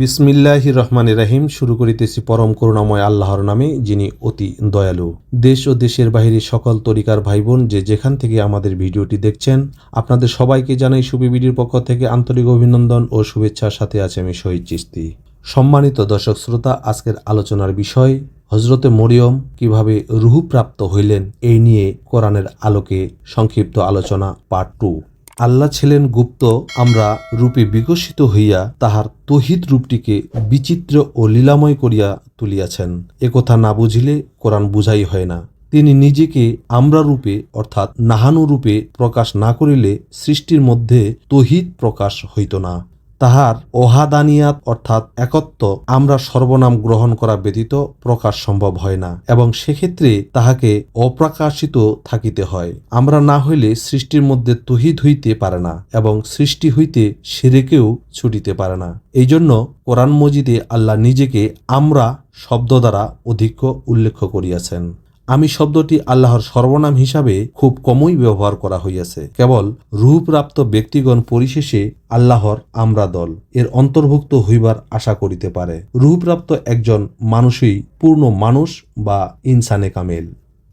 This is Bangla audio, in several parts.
বিসমিল্লাহ রহমান রাহিম শুরু করিতেছি পরম করুণাময় আল্লাহর নামে, যিনি অতি দয়ালু। দেশ ও দেশের বাহিরে সকল তরিকার ভাই বোন যে যেখান থেকে আমাদের ভিডিওটি দেখছেন, আপনাদের সবাইকে জানাই শুভি বিডির পক্ষ থেকে আন্তরিক অভিনন্দন ও শুভেচ্ছার সাথে আছে আমি শহীদ চিস্তি সম্মানিত দর্শক শ্রোতা, আজকের আলোচনার বিষয় হজরতে মরিয়ম কীভাবে রুহু প্রাপ্ত হইলেন, এই নিয়ে কোরআনের আলোকে সংক্ষিপ্ত আলোচনা পার্ট টু। আল্লাহ ছিলেন গুপ্ত, আমরা রূপে বিকশিত হইয়া তাহার তহিদ রূপটিকে বিচিত্র ও লীলাময় করিয়া তুলিয়াছেন। একথা না বুঝিলে কোরআন বুঝাই হয় না। তিনি নিজেকে আমরা রূপে, অর্থাৎ নাহানু রূপে প্রকাশ না করিলে সৃষ্টির মধ্যে তহিদ প্রকাশ হইত না। তাহার ওহাদানিয়াত অর্থাৎ একত্ব আমরা সর্বনাম গ্রহণ করা ব্যতীত প্রকাশ সম্ভব হয় না, এবং সেক্ষেত্রে তাহাকে অপ্রকাশিত থাকিতে হয়। আমরা না হইলে সৃষ্টির মধ্যে তহিদ হইতে পারে না, এবং সৃষ্টি হইতে সেরেকেও ছুটিতে পারে না। এই জন্য কোরআন মজিদে আল্লাহ নিজেকে আমরা শব্দ দ্বারা অধিক উল্লেখ করিয়াছেন। আমি শব্দটি আল্লাহর সর্বনাম হিসাবে খুব কমই ব্যবহার করা হইয়াছে। কেবল রূহপ্রাপ্ত ব্যক্তিগণ পরিশেষে আল্লাহর আমরা দল, এর অন্তর্ভুক্ত হইবার আশা করিতে পারে। রূহপ্রাপ্ত একজন মানুষই পূর্ণ মানুষ বা ইনসানে কামেল।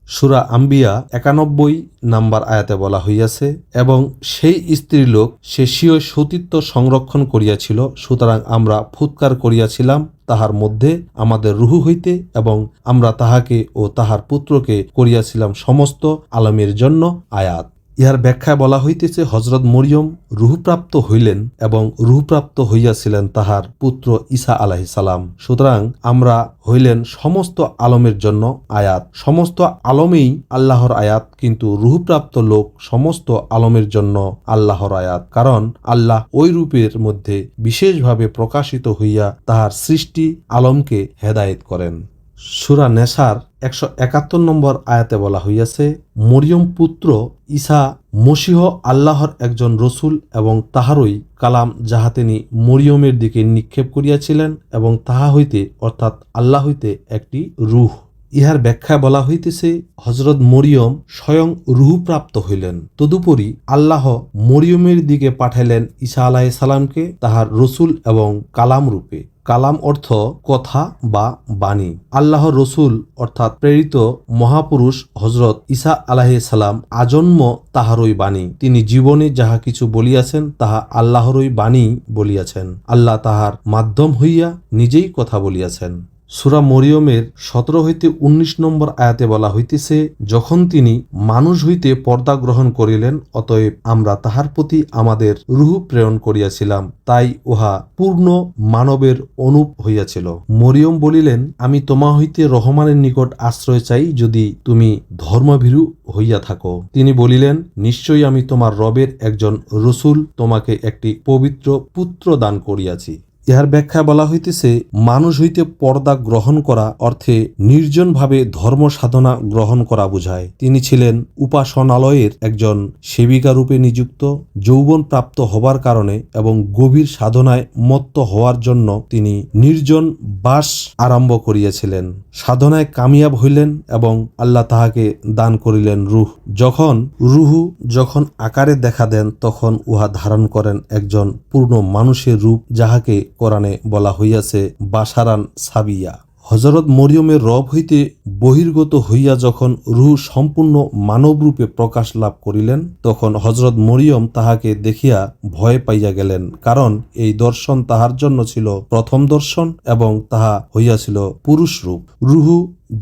সুরা আম্বিয়া একানব্বই নাম্বার আয়াতে বলা হইয়াছে, এবং সেই স্ত্রী লোক সে স্বীয় সতীত্ব সংরক্ষণ করিয়াছিল, সুতরাং আমরা ফুৎকার করিয়াছিলাম তাহার মধ্যে আমাদের রুহু হইতে এবং আমরা তাহাকে ও তাহার পুত্রকে করিয়াছিলাম সমস্ত আলমের জন্য আয়াত। ইহার ব্যাখ্যায় বলা হইতেছে হজরত মরিয়ম রুহুপ্রাপ্ত হইলেন এবং রুহুপ্রাপ্ত হইয়াছিলেন তাহার পুত্র ঈসা আলাহি সালাম। সুতরাং আমরা হইলেন সমস্ত আলমের জন্য আয়াত। সমস্ত আলমেই আল্লাহর আয়াত, কিন্তু রুহুপ্রাপ্ত লোক সমস্ত আলমের জন্য আল্লাহর আয়াত। কারণ আল্লাহ ওই রূপের মধ্যে বিশেষভাবে প্রকাশিত হইয়া তাহার সৃষ্টি আলমকে হেদায়েত করেন। সুরা নেশার একশো একাত্তর নম্বর আয়াতে বলা হইয়াছে, মরিয়ম পুত্র ঈসা মসিহ আল্লাহর একজন রসুল এবং তাহারই কালাম যাহা তিনি মরিয়মের দিকে নিক্ষেপ করিয়াছিলেন এবং তাহা হইতে, অর্থাৎ আল্লাহ হইতে একটি রুহ। ইহার ব্যাখ্যা বলা হইতেছে হজরত মরিয়ম স্বয়ং রুহুপ্রাপ্ত হইলেন। তদুপরি আল্লাহ মরিয়মের দিকে পাঠাইলেন ঈসা আলাহ সালামকে তাহার রসুল এবং কালাম রূপে। কালাম অর্থ কথা বা বাণী। আল্লাহ রসুল অর্থাৎ প্রেরিত মহাপুরুষ হজরত ঈসা আলাহি সালাম আজন্ম তাহারই বাণী। তিনি জীবনে যাহা কিছু বলিয়াছেন, তাহা আল্লাহরই বাণী বলিয়াছেন। আল্লাহ তাহার মাধ্যম হইয়া নিজেই কথা বলিয়াছেন। সুরা মরিয়মের সতেরো হইতে ১৯ নম্বর আয়াতে বলা হইতেছে, যখন তিনি মানুষ হইতে পর্দা গ্রহণ করিলেন, অতএব আমরা তাহার প্রতি আমাদের রুহু প্রেরণ করিয়াছিলাম। তাই উহা পূর্ণ মানবের অনুপ হইয়াছিল। মরিয়ম বলিলেন, আমি তোমা হইতে রহমানের নিকট আশ্রয় চাই যদি তুমি ধর্মভীরু হইয়া থাকো। তিনি বলিলেন, নিশ্চয়ই আমি তোমার রবের একজন রসুল তোমাকে একটি পবিত্র পুত্র দান করিয়াছি। ইহার ব্যাখ্যা বলা হইতেছে, মানুষ হইতে পর্দা গ্রহণ করা অর্থে নির্জনভাবে ধর্ম সাধনা গ্রহণ করা বোঝায়। তিনি ছিলেন উপাসনালয়ের একজন সেবিকা রূপে নিযুক্ত যৌবন প্রাপ্ত হবার কারণে এবং গভীর সাধনায় মত্ত হওয়ার জন্য তিনি নির্জন বাস আরম্ভ করিয়াছিলেন। সাধনায় কামিয়াব হইলেন এবং আল্লাহ তাহাকে দান করিলেন রুহ। যখন রুহু যখন আকারে দেখা দেন, তখন উহা ধারণ করেন একজন পূর্ণ মানুষের রূপ, যাহাকে কোরআনে বলা হইয়াছে, বাসারান সাবিয়া। হজরত মরিয়মের রব হইতে বহির্গত হইয়া যখন রুহ সম্পূর্ণ মানবরূপে প্রকাশ লাভ করিলেন, তখন হজরত মরিয়ম তাহাকে দেখিয়া ভয় পাইয়া গেলেন, কারণ এই দর্শন তাহার জন্য ছিল প্রথম দর্শন এবং তাহা হইয়াছিল পুরুষরূপ। রুহু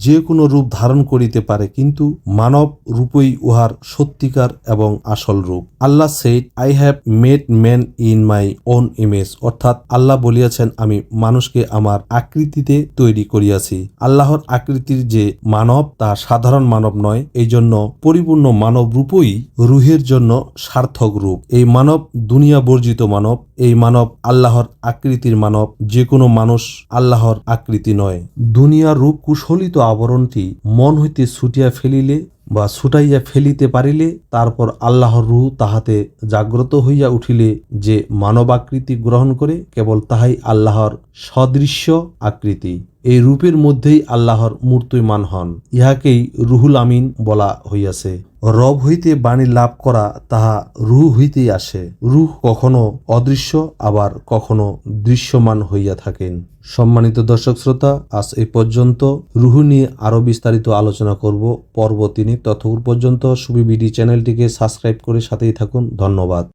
যে কোনো রূপ ধারণ করিতে পারে, কিন্তু মানব রূপই উহার সত্যিকার এবং আসল রূপ। Allah said I have made man in my own image অর্থাৎ আল্লাহ বলিয়াছেন, আমি মানুষকে আমার আকৃতিতে তৈরি করিয়াছি। আল্লাহর আকৃতির যে মানব, তা সাধারণ মানব নয় এই জন্য পরিপূর্ণ মানব রূপই রুহের জন্য সার্থক রূপ। এই মানব দুনিয়া বর্জিত মানব, এই মানব আল্লাহর আকৃতির মানব, যে কোনো মানুষ আল্লাহর আকৃতি নয়। দুনিয়ার রূপ কুশলিত আবরণটি মন হইতে ছুটিয়া ফেলিলে বা ছুটাইয়া ফেলিতে পারিলে, তারপর আল্লাহর রু তাহাতে জাগ্রত হইয়া উঠিলে যে মানবাকৃতি গ্রহণ করে, কেবল তাহাই আল্লাহর সদৃশ্য আকৃতি। এই রূপের মধ্যেই আল্লাহর মূর্তিমান হন, ইহাকেই রুহুল আমিন বলা হইয়াছে। রব হইতে বাণী লাভ করা তাহা রুহ হইতেই আসে। রুহ কখনো অদৃশ্য, আবার কখনো দৃশ্যমান হইয়া থাকেন। সম্মানিত দর্শক শ্রোতা, আজ এই পর্যন্ত রুহু নিয়ে আরও বিস্তারিত আলোচনা করব। পর্ব তিনি ততক্ষণ পর্যন্ত সুবি বিডি চ্যানেলটিকে সাবস্ক্রাইব করে সাথেই থাকুন। ধন্যবাদ।